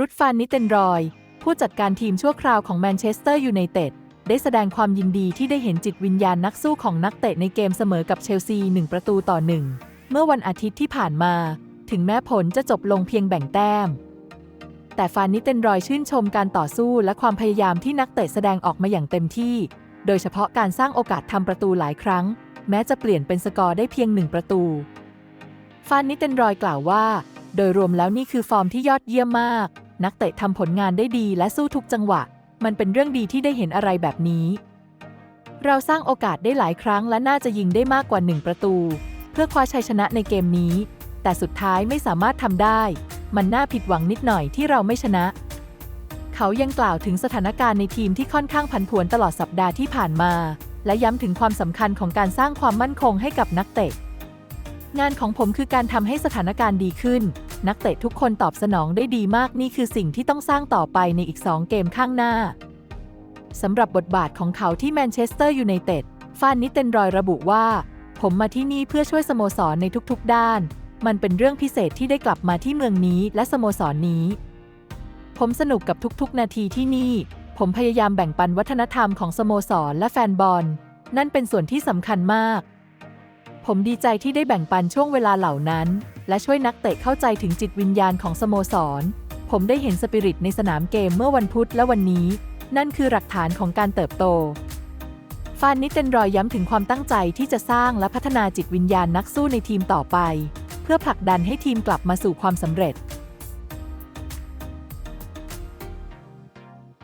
รุดฟานนิเตนรอย ผู้จัดการทีมชั่วคราวของแมนเชสเตอร์ยูไนเต็ดได้แสดงความยินดีที่ได้เห็นจิตวิญญาณนักสู้ของนักเตะในเกมเสมอกับเชลซี 1 ประตูต่อหนึ่งเมื่อวันอาทิตย์ที่ผ่านมา ถึงแม้ผลจะจบลงเพียงแบ่งแต้ม แต่ฟานนิเตนรอยชื่นชมการต่อสู้และความพยายามที่นักเตะแสดงออกมาอย่างเต็มที่ โดยเฉพาะการสร้างโอกาสทำประตูหลายครั้ง แม้จะเปลี่ยนเป็นสกอร์ได้เพียงหนึ่งประตูฟานนิเตนรอยกล่าวว่า โดยรวมแล้วนี่คือฟอร์มที่ยอดเยี่ยมมาก นักเตะทำผลงานได้ดีและสู้ทุกจังหวะ มันเป็นเรื่องดีที่ได้เห็นอะไรแบบนี้ เราสร้างโอกาสได้หลายครั้งและน่าจะยิงได้มากกว่าหนึ่งประตู เพื่อคว้าชัยชนะในเกมนี้ แต่สุดท้ายไม่สามารถทำได้ มันน่าผิดหวังนิดหน่อยที่เราไม่ชนะ เขายังกล่าวถึงสถานการณ์ในทีมที่ค่อนข้างผันผวนตลอดสัปดาห์ที่ผ่านมา และย้ำถึงความสำคัญของการสร้างความมั่นคงให้กับนักเตะ งานของผมคือการทำให้สถานการณ์ดีขึ้น นักเตะทุกคนตอบสนองได้ดีมากนี่คือสิ่งที่ต้องสร้างต่อไปในอีก 2 เกมข้างหน้า สำหรับบทบาทของเขาที่แมนเชสเตอร์ยูไนเต็ดฟานนิเตนรอยระบุว่า ผมมาที่นี่เพื่อช่วยสโมสรในทุกๆ ด้าน มันเป็นเรื่องพิเศษที่ได้กลับมาที่เมืองนี้และสโมสรนนี้ ผมสนุกกับทุกๆ นาทีที่นี่ ผมพยายามแบ่งปันวัฒนธรรมของสโมสรและแฟนบอล นั่นเป็นส่วนที่สำคัญมาก ผมดีใจที่ได้แบ่งปันช่วงเวลาเหล่านั้น และช่วยนักเตะเข้าใจถึงจิตวิญญาณของสโมสร ผมได้เห็นสปิริตในสนามเกมเมื่อวันพุธและวันนี้ นั่นคือหลักฐานของการเติบโต ฟานนิเตนรอยย้ำถึงความตั้งใจที่จะสร้างและพัฒนาจิตวิญญาณนักสู้ในทีมต่อไป เพื่อผลักดันให้ทีมกลับมาสู่ความสำเร็จ